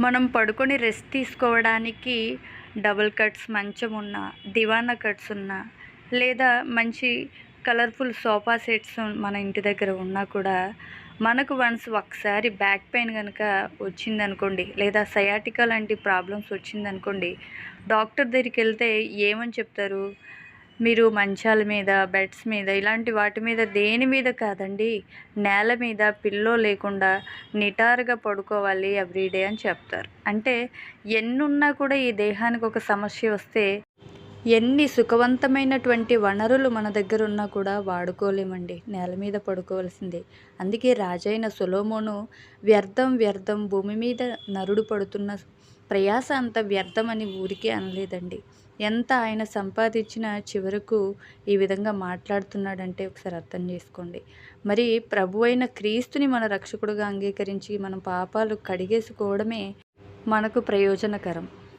మనం పడుకొని రెస్ట్ తీసుకోవడానికి డబుల్ కట్స్ మంచం ఉన్న దివానా కట్స్ ఉన్న లేదా మంచి కలర్ఫుల్ సోఫా సెట్స్ మన ఇంటి దగ్గర ఉన్నా కూడా మనకు వన్స్ ఒకసారి బ్యాక్ పెయిన్ కనుక వచ్చిందనుకోండి లేదా సయాటికా లాంటి ప్రాబ్లమ్స్ వచ్చిందనుకోండి డాక్టర్ దగ్గరికి వెళ్తే ఏమని చెప్తారు? మీరు మంచాల మీద బెడ్స్ మీద ఇలాంటి వాటి మీద దేని మీద కాదండి. నేల మీద పిల్లో లేకుండా నిటారుగా పడుకోవాలి ఎవ్రీడే అని చెప్తారు. అంటే ఎన్నున్నా కూడా ఈ దేహానికి ఒక సమస్య వస్తే ఎన్ని సుఖవంతమైనటువంటి వనరులు మన దగ్గర ఉన్నా కూడా వాడుకోలేమండి. నేల మీద పడుకోవాల్సిందే. అందుకే రాజైన సులోమోను వ్యర్థం వ్యర్థం భూమి మీద నరుడు పడుతున్న ప్రయాస అంత వ్యర్థం అని ఊరికే అనలేదండి. ఎంత ఆయన సంపాదించిన చివరకు ఈ విధంగా మాట్లాడుతున్నాడంటే ఒకసారి అర్థం చేసుకోండి. మరి ప్రభు అయిన క్రీస్తుని మన రక్షకుడుగా అంగీకరించి మనం పాపాలు కడిగేసుకోవడమే మనకు ప్రయోజనకరం.